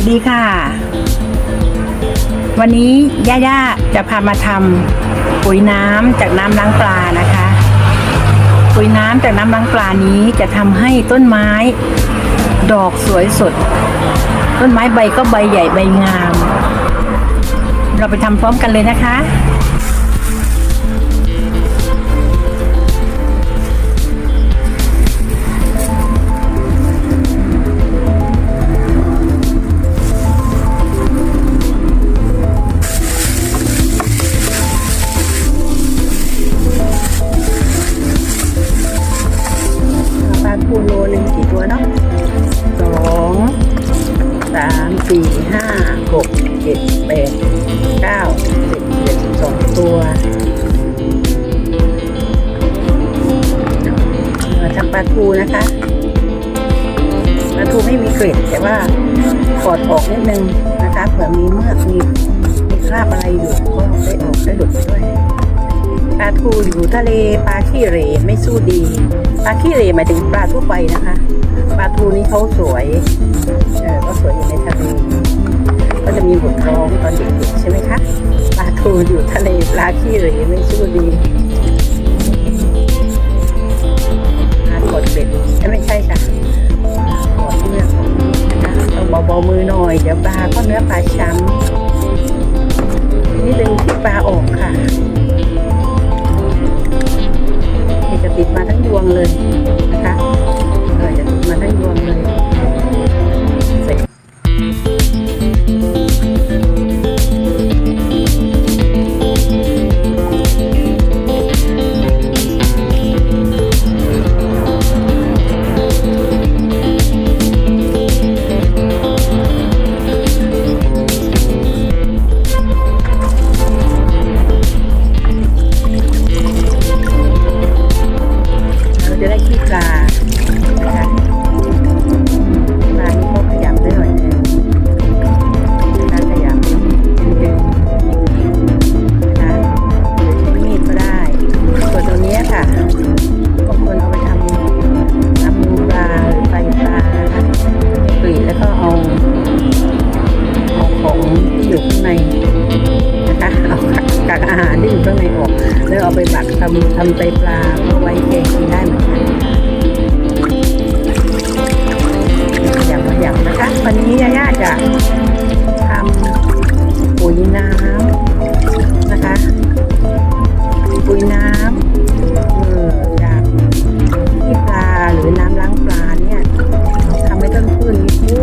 วัสดีค่ะ วันนี้ย่าย่าจะพามาทำปุ๋ยน้ำจากน้ำล้างปลานะคะ ปุ๋ยน้ำจากน้ำล้างปลานี้จะทำให้ต้นไม้ ดอกสวยสด ต้นไม้ใบก็ใบใหญ่ใบงาม เราไปทำพร้อมกันเลยนะคะ จ็ดแปดเก้าสิบเจ็ดสิบสองตัวมาทำปลาทูนะคะปลาทูไม่มีเกล็ดแต่ว่าขอดออกนิดนึงนะคะเผื่อมีเมือกมีมีคราบอะไรอยู่ก็ได้ออกได้หลุดไปด้วยปลาทูอยู่ทะเลปลาขี้เหร่ไม่สู้ดีปลาขี้เหร่หมายถึงปลาทั่วไปนะคะปลาทูนี้เขาสวยเออก็สวยอยู่ในทะเล ก็จะมีบทร้องตอนเด็กๆใช่ไหมคะปลาทูอยู่ทะเลปลาขี้เหร่ไม่สู้ดีปลากดเบ็ดไม่ใช่ค่ะกดเนื้อนะคะต้องเบาๆมือหน่อย เดี๋ยวปลาก็เนื้อปลาช้ำนี่ดึงที่ปลาออกค่ะจะติดมาทั้งยวงเลยนะคะเออจะติดมาทั้งยวงเลย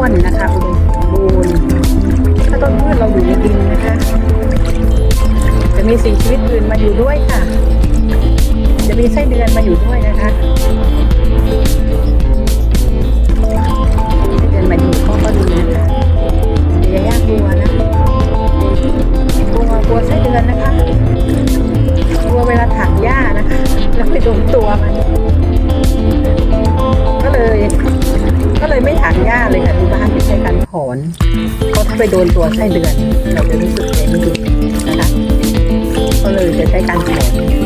วนนะคะอุดมสมบูรณ์ถ้าต้นพืชเราอยู่ในดินนะคะ จะมีสิ่งชีวิตอื่นมาอยู่ด้วยค่ะ จะมีไส้เดือนมาอยู่ด้วยนะคะ ดนตัวไส้เดือน เราจะรู้สึกเจไม่ดีนะคะก็เลยจะใช้การแผล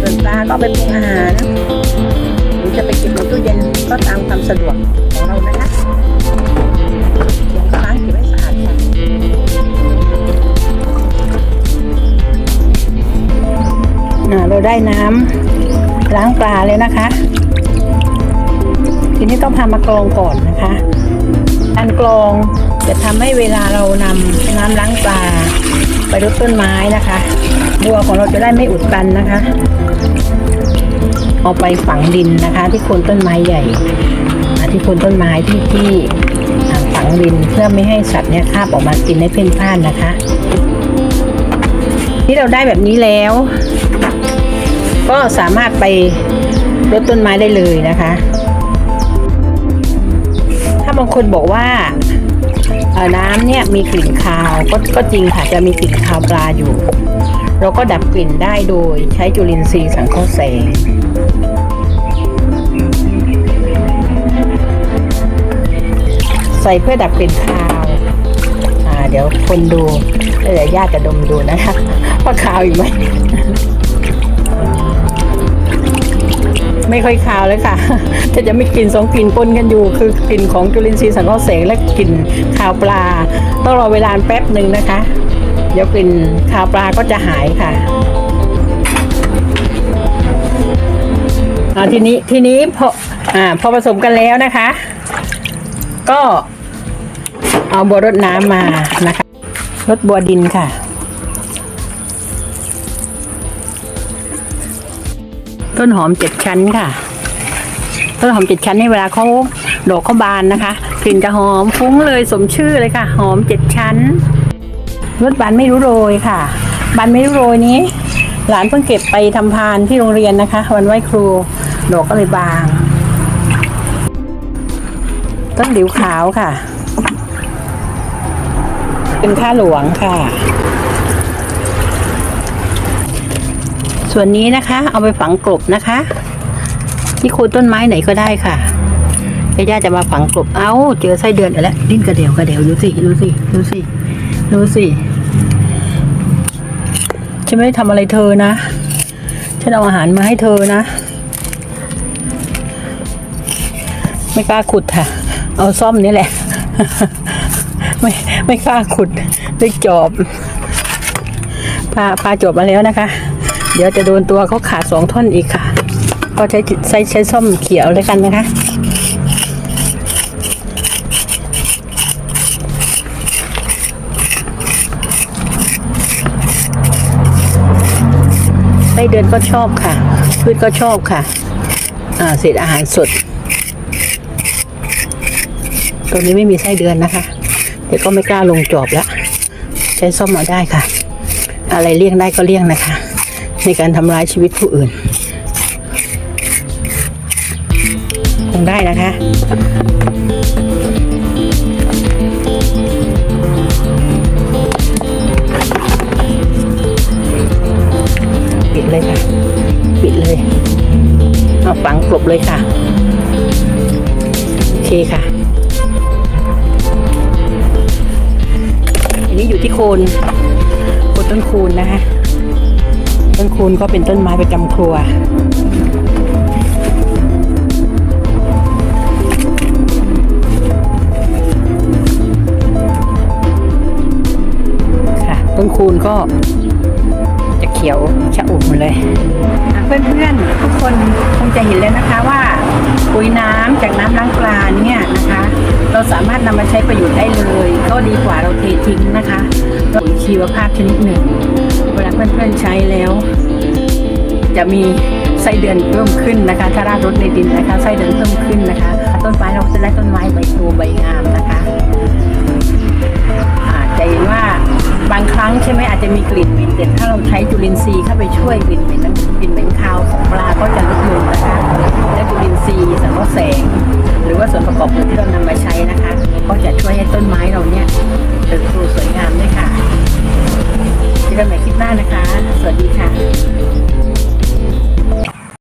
ส่วนปลาก็เอาไปปรุงอาหารหรือจะไปเก็บในตู้เย็นก็ตามความสะดวกของเรานะคะเดี๋ยวก็ล้างเก็บให้สะอาดค่ะเราได้น้ำล้างปลาเลยนะคะ ทีนี้ต้องพามากรองก่อนนะคะการกรองจะทำให้เวลาเรานำน้ำล้างปลาไปรดต้นไม้นะคะบัวของเราจะได้ไม่อุดตันนะคะ เอาไปฝังดินนะคะ ที่โคนต้นไม้ใหญ่ที่โคนต้นไม้ที่ที่ฝังดินเพื่อไม่ให้สัตว์เนี่ยคาบออกมากินให้เพ่นพ่านนะคะ ที่เราได้แบบนี้แล้ว ก็สามารถไปรดต้นไม้ได้เลยนะคะ บางคนบอกว่าน้ำเนี่ยมีกลิ่นคาวก็ก็จริงค่ะจะมีกลิ่นคาวปลาอยู่ เราก็ดับกลิ่นได้โดยใช้จุลินทรีย์สังเคราะห์แสงใส่เพื่อดับกลิ่นคาว อ่า เดี๋ยวคนดูเดี๋ยวญาติจะดมดูนะคะว่าคาวอีกไหม ไม่ค่อยคาวเลยค่ะ แต่จะไมีกลิ่นสองกลิ่นปนกันอยู่ คือกลิ่นของจุลินทรีย์สังเคราะห์แสงและกลิ่นคาวปลา ต้องรอเวลาแป๊บหนึ่งนะคะ เดี๋ยวกลิ่นคาวปลาก็จะหายค่ะอ่าทีนี้ทีนี้พออ่าพอผสมกันแล้วนะคะ ก็เอาบัวรดน้ำมานะคะรดบัวดินค่ะ ต้นหอมเจ็ดชั้นค่ะ ต้นหอมเจ็ดชั้นนี่เวลาเขาดอกเขาบานนะคะกลิ่นจะหอมฟุ้งเลยสมชื่อเลยค่ะ หอมเจ็ดชั้นรถบานไม่รู้โรยค่ะ บานไม่รู้โรยนี้ หลานเพิ่งเก็บไปทำพานที่โรงเรียนนะคะ วันไหว้ครูดอกก็เลยบาง ต้นหลิวขาวค่ะ เป็นข้าหลวงค่ะ ส่วนนี้นะคะ เอาไปฝังกลบนะคะที่โคนต้นไม้ไหนก็ได้ค่ะย่าจะมาฝังกลบ เอ้า เจอไส้เดือนแล้วดิ้นกระเดียวกระเดียวดูสิดูสิดูสิดูสิฉันไม่ได้ทำอะไรเธอนะ ฉันเอาอาหารมาให้เธอนะ ไม่กล้าขุดค่ะ เอาซ่อมนี่แหละ ไม่ไม่กล้าขุดด้วยจอบพาพาจบมาแล้วนะคะ เดี๋ยวจะโดนตัวเขาขาดสองท่อนอีกค่ะก็ใช้ใช้ใช้ซ่อมเขียวเลยกันนะคะไส้เดือนก็ชอบค่ะ พืชก็ชอบค่ะอ่าเศษอาหารสด ตรงนี้ไม่มีไส้เดือนนะคะแต่ก็ไม่กล้าลงจอบแล้ว ใช้ซ่อมเอาได้ค่ะ อะไรเลี่ยงได้ก็เลี่ยงนะคะ ในการทำร้ายชีวิตผู้อื่น คงได้นะคะปิดเลยค่ะ ปิดเลย เอาฝังกลบเลยค่ะ โอเคค่ะ อันนี้อยู่ที่โคนโคนต้นคูนนะคะ ต้นคูนก็เป็นต้นไม้ประจำครัว ค่ะ ต้นคูนก็จะเขียวชะอุ่มเลย เพื่อนๆ ทุกคนคงจะเห็นแล้วนะคะว่าปุ๋ยน้ำจากน้ำล้างปลาเนี่ยนะคะ เราสามารถนำมาใช้ประโยชน์ได้เลย ก็ดีกว่าเราเททิ้งนะคะ ปุ๋ยชีวภาพชนิดหนึ่ง เวลาเพื่อนๆใช้แล้ว จะมีไส้เดือนเพิ่มขึ้นนะคะ ถ้าราดรถในดินนะคะไส้เดือนเพิ่มขึ้นนะคะ ต้นไม้เราจะได้ต้นไม้ใบโตใบงามนะคะอาจจะเห็นว่าบางครั้งใช่ไหมอาจจะมีกลิ่นเหม็นแต่ถ้าเราใช้จุลินทรีย์เข้าไปช่วยกลิ่นเหม็นนั้นกลิ่นเหม็นคาวของปลาก็จะลดลงนะคะ และจุลินทรีย์สังเคราะห์แสง หรือว่าส่วนประกอบอื่นที่เรานำมาใช้นะคะ ก็จะช่วยให้ต้นไม้เราเนี่ยเติบโตสวยงามด้วยค่ะเจอกันใหม่คลิปหน้านะคะ สวัสดีค่ะ